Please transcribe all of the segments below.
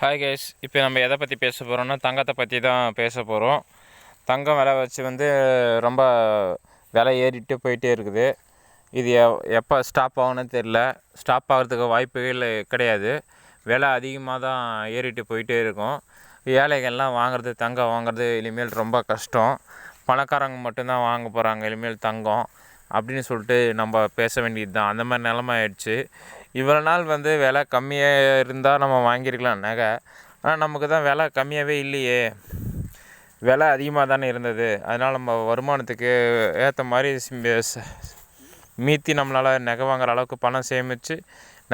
Hi guys இப்போ நம்ம எதை பற்றி பேச போகிறோம்னா தங்கத்தை பற்றி தான் பேச போகிறோம் தங்கம் விலை வச்சு வந்து ரொம்ப விலை ஏறிட்டு போயிட்டே இருக்குது. இது எப்போ ஸ்டாப் ஆகும்னு தெரில ஸ்டாப் ஆகிறதுக்கு வாய்ப்புகள் கிடையாது. விலை அதிகமாக தான் ஏறிட்டு போயிட்டே இருக்கும். ஏழைகள்லாம் வாங்குறது தங்கம் வாங்குறது இனிமேல் ரொம்ப கஷ்டம். பணக்காரங்க மட்டும்தான் வாங்க போகிறாங்க இனிமேல் தங்கம் அப்படின்னு சொல்லிட்டு நம்ம பேச வேண்டியது தான் அந்த மாதிரி நிலமை ஆயிடுச்சு. இவ்வளோ நாள் வந்து விலை கம்மியாக இருந்தால் நம்ம வாங்கியிருக்கலாம் நகை. ஆனால் நமக்கு தான் விலை கம்மியாகவே இல்லையே. விலை அதிகமாக தானே இருந்தது. அதனால் நம்ம வருமானத்துக்கு ஏற்ற மாதிரி மீத்தி நம்மளால் நகை வாங்குற அளவுக்கு பணம் சேமித்து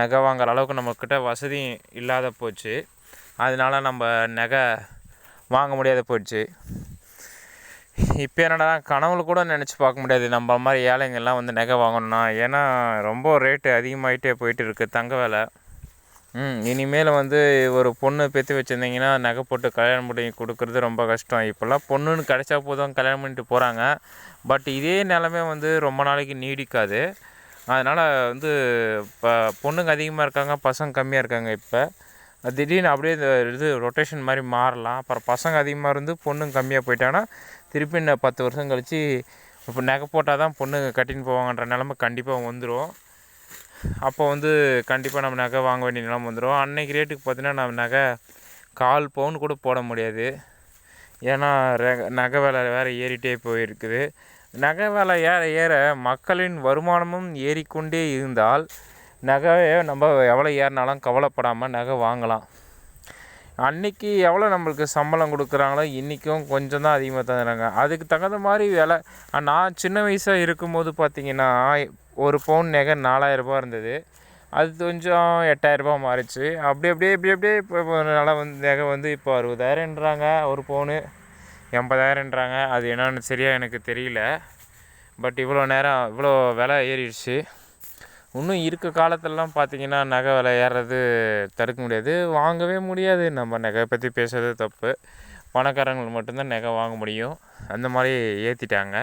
நகை வாங்குற அளவுக்கு நம்மக்கிட்ட வசதி இல்லாத போச்சு. அதனால நம்ம நகை வாங்க முடியாத போயிடுச்சு இப்போ என்னடா கனவுல கூட நினச்சி பார்க்க முடியாது. நம்ம மாதிரி ஏழைங்கள்லாம் வந்து நகை வாங்கணும்னா ஏன்னா ரொம்ப ரேட்டு அதிகமாகிட்டே போயிட்டு இருக்குது தங்க விலை. ம் இனிமேல் வந்து ஒரு பொண்ணு பெற்று வச்சுருந்தீங்கன்னா நகை போட்டு கல்யாணம் பண்ணி கொடுக்குறது ரொம்ப கஷ்டம். இப்போல்லாம் பொண்ணுன்னு கிடைச்சா போதும் கல்யாணம் பண்ணிட்டு போகிறாங்க பட் இதே நிலமை வந்து ரொம்ப நாளைக்கு நீடிக்காது. அதனால் வந்து இப்போ பொண்ணுங்க அதிகமாக இருக்காங்க பசங்க கம்மியாக இருக்காங்க இப்போ. திடீர்னு அப்படியே இந்த இது ரொட்டேஷன் மாதிரி மாறலாம். அப்புறம் பசங்க அதிகமாக இருந்து பொண்ணுங்க கம்மியாக போயிட்டாங்கன்னா திருப்பி இன்னும் பத்து வருஷம் கழித்து இப்போ நகை போட்டால் தான் பொண்ணுங்க கட்டின்னு போவாங்கன்ற நிலமை கண்டிப்பாக வந்துடும் அப்போ வந்து கண்டிப்பாக நம்ம நகை வாங்க வேண்டிய நிலைமை வந்துடும் அன்னைக்கு ரேட்டுக்கு பார்த்தீங்கன்னா நம்ம நகை கால் பவுன் கூட போட முடியாது. ஏன்னா நகை விலை வேறு ஏறிட்டே போயிருக்குது. நகை விலை ஏற ஏற மக்களின் வருமானமும் ஏறிக்கொண்டே இருந்தால் நகையை நம்ம எவ்வளோ ஏறினாலும் கவலைப்படாமல் நகை வாங்கலாம். அன்னைக்கு எவ்வளோ நம்மளுக்கு சம்பளம் கொடுக்குறாங்களோ இன்றைக்கும் கொஞ்சம் தான் அதிகமாக தந்துடுறாங்க அதுக்கு தகுந்த மாதிரி விலை நான் சின்ன வயசாக இருக்கும்போது பார்த்தீங்கன்னா ஒரு பவுன் நகை நாலாயிரரூபா இருந்தது. அது கொஞ்சம் எட்டாயிரரூபா மாறிச்சு. அப்படி அப்படியே இப்படி அப்படியே இப்போ நல்லா வந்து நகை வந்து இப்போ அறுபதாயிரம்ன்றாங்க ஒரு பவுனு எண்பதாயிரன்றாங்க அது என்னன்னு சரியாக எனக்கு தெரியல. பட் இவ்வளோ நேரம் இவ்வளோ விலை ஏறிடுச்சு. இன்னும் இருக்க காலத்திலலாம் பார்த்தீங்கன்னா நகை விலை ஏறுறது தடுக்க முடியாது. வாங்கவே முடியாது. நம்ம நகை பற்றி பேசுறது தப்பு. பணக்காரங்கள் மட்டும்தான் நகை வாங்க முடியும். அந்த மாதிரி ஏற்றிட்டாங்க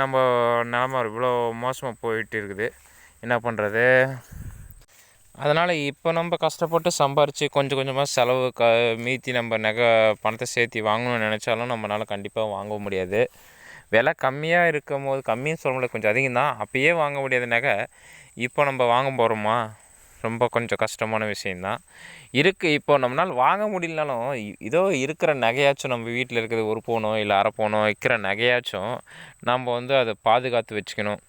நம்ம நிலமை இவ்வளோ மோசமாக போயிட்டு இருக்குது. என்ன பண்ணுறது அதனால் இப்போ நம்ம கஷ்டப்பட்டு சம்பாரித்து கொஞ்சம் கொஞ்சமாக செலவு க மீத்தி நம்ம நகை பணத்தை சேர்த்தி வாங்கணும்னு நினச்சாலும் நம்மளால் கண்டிப்பாக வாங்க முடியாது. விலை கம்மியாக இருக்கும் போது கம்மின்னு சொல்ல முடியாது. கொஞ்சம் அதிகம் தான் அப்பயே வாங்க முடியாத நகை. இப்போ நம்ம வாங்க போகிறோமா ரொம்ப கொஞ்சம் கஷ்டமான விஷயந்தான் இருக்குது இப்போ நம்மளால் வாங்க முடியலனாலும் இதோ இருக்கிற நகையாச்சும் நம்ம வீட்டில் இருக்கிறது ஒரு பவுனோ இல்லை அரை பவுனோ இருக்கிற நகையாச்சும் நம்ம வந்து அதை பாதுகாத்து வச்சுக்கணும்.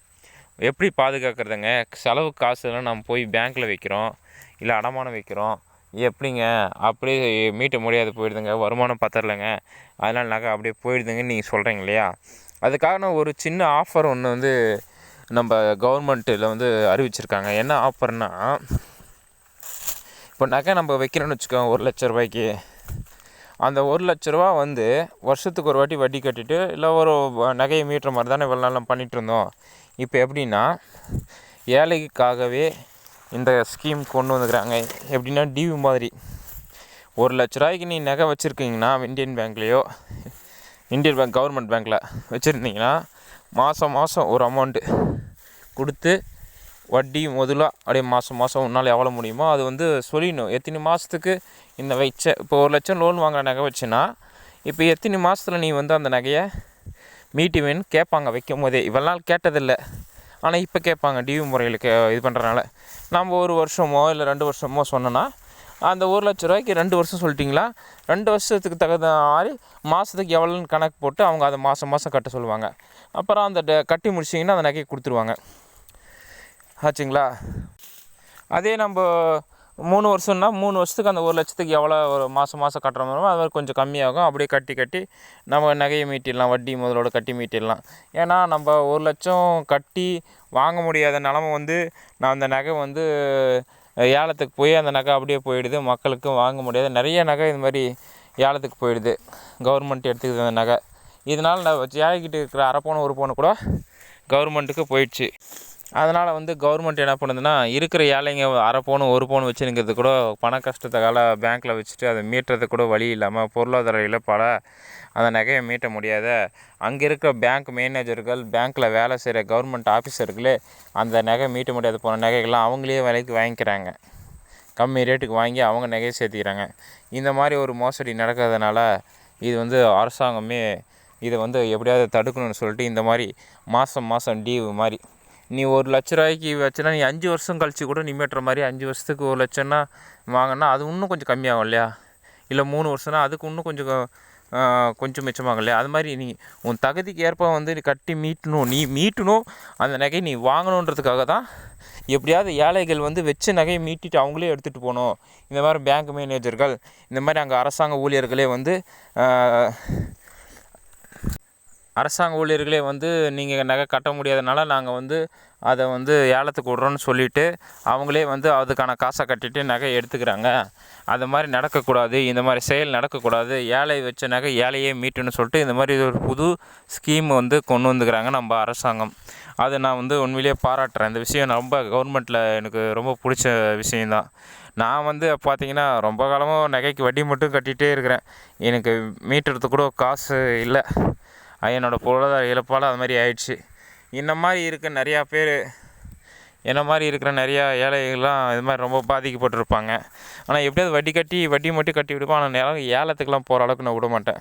எப்படி பாதுகாக்கிறதுங்க? செலவு காசுலாம் நம்ம போய் பேங்க்கில் வைக்கிறோம் இல்லை அடமானம் வைக்கிறோம். எப்படிங்க? அப்படியே மீட்ட முடியாது போயிடுதுங்க. வருமானம் பத்தரலைங்க அதனால் நகை அப்படியே போயிடுதுங்கன்னு நீங்கள் சொல்கிறீங்க இல்லையா? அதுக்காக நான் ஒரு சின்ன ஆஃபர் ஒன்று வந்து நம்ம கவர்மெண்ட்டில் வந்து அறிவிச்சிருக்காங்க. என்ன ஆஃபர்னா இப்போ நகை நம்ம வைக்கிறோன்னு வச்சுக்கோங்க ஒரு லட்ச ரூபாய்க்கு. அந்த ஒரு லட்ச ரூபா வந்து வருஷத்துக்கு ஒரு வாட்டி வட்டி கட்டிட்டு இல்லை ஒரு நகையை மீட்டுற மாதிரி தானே இவ்வளோ நாள் பண்ணிட்டு இருந்தோம். இப்போ எப்படின்னா ஏழைக்காகவே இந்த ஸ்கீம் கொண்டு வந்துக்கிறாங்க. எப்படின்னா டிவி மாதிரி. ஒரு லட்ச ரூபாய்க்கு நீ நகை வச்சுருக்கீங்கன்னா இந்தியன் பேங்க்லேயோ இந்தியன் பேங்க் கவர்மெண்ட் பேங்க்கில் வச்சுருந்தீங்கன்னா மாதம் மாதம் ஒரு அமௌண்ட்டு கொடுத்து வட்டி முதலாக அப்படியே மாதம் மாதம் உன்னால் எவ்வளோ முடியுமோ அது வந்து சொல்லிடணும். எத்தனை மாதத்துக்கு இந்த வச்ச இப்போ ஒரு லட்சம் லோன் வாங்குற நகை வச்சுன்னா இப்போ எத்தனை மாதத்துல நீ வந்து அந்த நகையை மீட்டுவேன்னு கேட்பாங்க வைக்கும் போதே இவ்வளோ நாள் கேட்டதில்லை. ஆனால் இப்போ கேட்பாங்க. டிவி முறையில் கே இது பண்ணுறனால நம்ம ஒரு வருஷமோ இல்லை ரெண்டு வருஷமோ சொன்னோன்னா அந்த ஒரு லட்ச ரூபாய்க்கு ரெண்டு வருஷம் சொல்லிட்டிங்களா? ரெண்டு வருஷத்துக்கு தகுந்த மாதிரி மாதத்துக்கு எவ்வளோன்னு கணக்கு போட்டு அவங்க அதை மாதம் மாதம் கட்ட சொல்லுவாங்க. அப்புறம் அந்த ட- கட்டி முடிச்சிங்கன்னா அந்த நகையை கொடுத்துருவாங்க. ஆச்சுங்களா? அதே நம்ம மூணு வருஷம்னா மூணு வருஷத்துக்கு அந்த ஒரு லட்சத்துக்கு எவ்வளோ ஒரு மாதம் மாதம் கட்டுற மாதிரி அது மாதிரி கொஞ்சம் கம்மியாகும். அப்படியே கட்டி கட்டி நம்ம நகையை மீட்டிடலாம் வட்டி முதலோட கட்டி மீட்டிடலாம். ஏன்னா நம்ம ஒரு லட்சம் கட்டி வாங்க முடியாத நிலமை வந்து நான் அந்த நகை வந்து ஏலத்துக்கு போய் அந்த நகை அப்படியே போயிடுது. மக்களுக்கும் வாங்க முடியாது. நிறைய நகை இது மாதிரி ஏலத்துக்கு போயிடுது. கவர்மெண்ட் எடுத்துக்குது அந்த நகை. இதனால் நான் ஏழைக்கிட்ட இருக்கிற அரை பவுன் ஒரு பவுன் கூட கவர்மெண்ட்டுக்கு போயிடுச்சு. அதனால் வந்து கவர்மெண்ட் என்ன பண்ணுதுன்னா இருக்கிற ஏழைங்க அரை பவுன் ஒரு பவுன் வச்சுருக்கிறது கூட பண கஷ்டத்தை பேங்க்கில் வச்சுட்டு அதை மீட்டுறதுக்கு கூட வழி இல்லாமல் பொருளாதார இழப்பால் அந்த நகையை மீட்ட முடியாத அங்கே இருக்கிற பேங்க் மேனேஜர்கள் பேங்க்கில் வேலை செய்கிற கவர்மெண்ட் ஆஃபீஸர்களே அந்த நகை மீட்ட முடியாத போன நகைகள்லாம் அவங்களே விலைக்கு வாங்கிக்கிறாங்க. கம்மி ரேட்டுக்கு வாங்கி அவங்க நகையை சேர்த்திக்கிறாங்க. இந்த மாதிரி ஒரு மோசடி நடக்கிறதுனால இது வந்து அரசாங்கமே இதை வந்து எப்படியாவது தடுக்கணும்னு சொல்லிட்டு இந்த மாதிரி மாதம் மாதம் டியூ மாதிரி நீ ஒரு லட்ச ரூபாய்க்கு வச்சுனா நீ அஞ்சு வருஷம் கழித்து கூட நீ மீட்டுற மாதிரி அஞ்சு வருஷத்துக்கு ஒரு லட்சம்னா வாங்கினா அது இன்னும் கொஞ்சம் கம்மியாகும் இல்லையா? இல்லை மூணு வருஷம்னா அதுக்கு இன்னும் கொஞ்சம் கொஞ்சம் மிச்சமாகும் இல்லையா? அது மாதிரி நீ உன் தகுதிக்கு ஏற்ப வந்து நீ கட்டி மீட்டணும். நீ மீட்டணும். அந்த நகையை நீ வாங்கணுன்றதுக்காக தான் எப்படியாவது ஏழைகள் வந்து வச்ச நகையை மீட்டிட்டு அவங்களே எடுத்துகிட்டு போகணும். இந்த மாதிரி பேங்க் மேனேஜர்கள் இந்த மாதிரி அங்கே அரசாங்க ஊழியர்களே வந்து அரசாங்க ஊழியர்களே வந்து நீங்கள் நகை கட்ட முடியாதனால நாங்கள் வந்து அதை வந்து ஏலத்துக்கு விட்றோன்னு சொல்லிவிட்டு அவங்களே வந்து அதுக்கான காசை கட்டிட்டு நகை எடுத்துக்கிறாங்க. அது மாதிரி நடக்கக்கூடாது இந்த மாதிரி செயல் நடக்கக்கூடாது ஏழை வச்ச நகை ஏழையே மீட்டுன்னு சொல்லிட்டு இந்த மாதிரி ஒரு புது ஸ்கீம் வந்து கொண்டு வந்துக்கிறாங்க நம்ம அரசாங்கம். அதை நான் வந்து உண்மையிலேயே பாராட்டுறேன். இந்த விஷயம் ரொம்ப கவர்மெண்ட்டில் எனக்கு ரொம்ப பிடிச்ச விஷயந்தான் நான் வந்து பார்த்தீங்கன்னா ரொம்ப காலமாக நகைக்கு வட்டி மட்டும் கட்டிகிட்டே இருக்கிறேன். எனக்கு மீட்டுறதுக்கு கூட காசு இல்லை. என்னோடய பொருளாதார இழப்பால் அது மாதிரி ஆயிடுச்சு. இந்த மாதிரி இருக்க நிறையா பேர் என்ன மாதிரி இருக்கிற நிறையா ஏழைகள்லாம் இது மாதிரி ரொம்ப பாதிக்கப்பட்டிருப்பாங்க. ஆனால் எப்படியாவது வட்டி கட்டி வட்டி மட்டும் கட்டி விடுவோம். ஆனால் நிலம் ஏலத்துக்குலாம் போகிற அளவுக்கு நான் விட மாட்டேன்.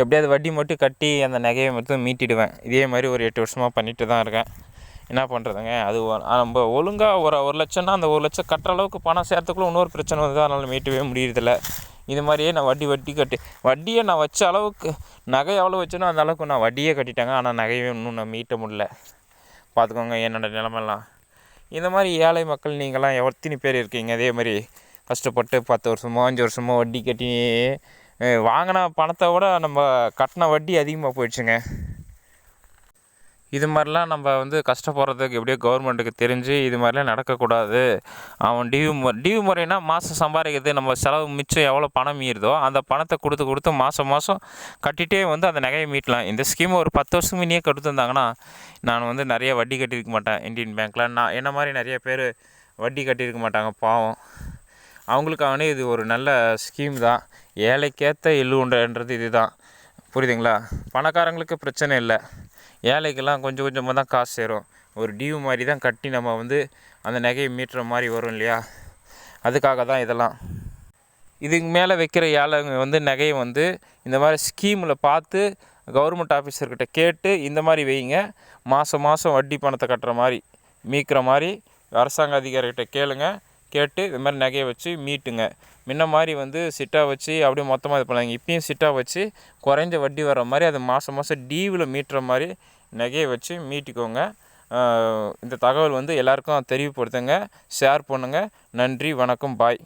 எப்படியாவது வட்டி மட்டும் கட்டி அந்த நகையை மட்டும் மீட்டிடுவேன். இதே மாதிரி ஒரு எட்டு வருஷமாக பண்ணிட்டு தான் இருக்கேன். என்ன பண்ணுறதுங்க அது நம்ம ஒழுங்காக ஒரு ஒரு லட்சம்னா அந்த ஒரு லட்சம் கட்டுற அளவுக்கு பணம் சேர்த்துக்குள்ள இன்னொரு பிரச்சனை வந்து அதனால் மீட்டவே முடியறதில்ல. இது மாதிரியே நான் வட்டி வட்டி கட்டி வட்டியை நான் வச்ச அளவுக்கு நகை எவ்வளோ வச்சேனோ அந்த அளவுக்கு நான் வட்டியே கட்டிட்டேங்க. ஆனால் நகையை இன்னும் நான் மீட்ட முடியல. பார்த்துக்கோங்க என்னோட நிலமெல்லாம். இந்த மாதிரி ஏழை மக்கள் நீங்களாம் எத்தனை பேர் இருக்கீங்க? அதே மாதிரி கஷ்டப்பட்டு பத்து வருஷமோ அஞ்சு வருஷமோ வட்டி கட்டி வாங்கின பணத்தை விட நம்ம கட்டின வட்டி அதிகமாக போயிடுச்சுங்க. இது மாதிரிலாம் நம்ம வந்து கஷ்டப்படுறதுக்கு எப்படியோ கவர்மெண்ட்டுக்கு தெரிஞ்சு இது மாதிரிலாம் நடக்கக்கூடாது. அவன் டியூ மு டியூ முறைனா மாதம் சம்பாதிக்கிறது நம்ம செலவு மிச்சம் எவ்வளோ பணம் மீறுதோ அந்த பணத்தை கொடுத்து கொடுத்து மாதம் மாதம் கட்டிகிட்டே வந்து அந்த நகையை மீட்டலாம். இந்த ஸ்கீம் ஒரு பத்து வருஷம் முன்னே கொடுத்துருந்தாங்கன்னா நான் வந்து நிறைய வட்டி கட்டியிருக்க மாட்டேன் இந்தியன் பேங்க்கில் நான் என்ன மாதிரி நிறைய பேர் வட்டி கட்டியிருக்க மாட்டாங்க பாவம். அவங்களுக்காகனே இது ஒரு நல்ல ஸ்கீம் தான். ஏழைக்கேற்ற எள்ளுண்டன்றது இது தான் புரியுதுங்களா? பணக்காரங்களுக்கு பிரச்சனை இல்லை. ஏழைக்கெல்லாம் கொஞ்சம் கொஞ்சமாக தான் காசு சேரும். ஒரு டியூ மாதிரி தான் கட்டி நம்ம வந்து அந்த நகையை மீட்டுற மாதிரி வரும் இல்லையா? அதுக்காக தான் இதெல்லாம். இதுக்கு மேலே வைக்கிற ஏழைங்க வந்து நகையை வந்து இந்த மாதிரி ஸ்கீமில் பார்த்து கவர்மெண்ட் ஆஃபீஸர்கிட்ட கேட்டு இந்த மாதிரி வைங்க. மாதம் மாதம் வட்டி பணத்தை கட்டுற மாதிரி மீட்கிற மாதிரி அரசாங்க அதிகாரிகிட்ட கேளுங்கள் கேட்டு இது மாதிரி நகையை வச்சு மீட்டுங்க. முன்ன மாதிரி வந்து சிட்டாக வச்சு அப்படியே மொத்தமாக இது பண்ணாங்க இப்பயும் சிட்டாக வச்சு குறைஞ்ச வட்டி வர மாதிரி அது மாதம் மாதம் டீவில் மீட்டுற மாதிரி நகையை வச்சு மீட்டிக்கோங்க. இந்த தகவல் வந்து எல்லாருக்கும் தெரிவுப்படுத்துங்க ஷேர் பண்ணுங்கள் நன்றி வணக்கம் பாய்.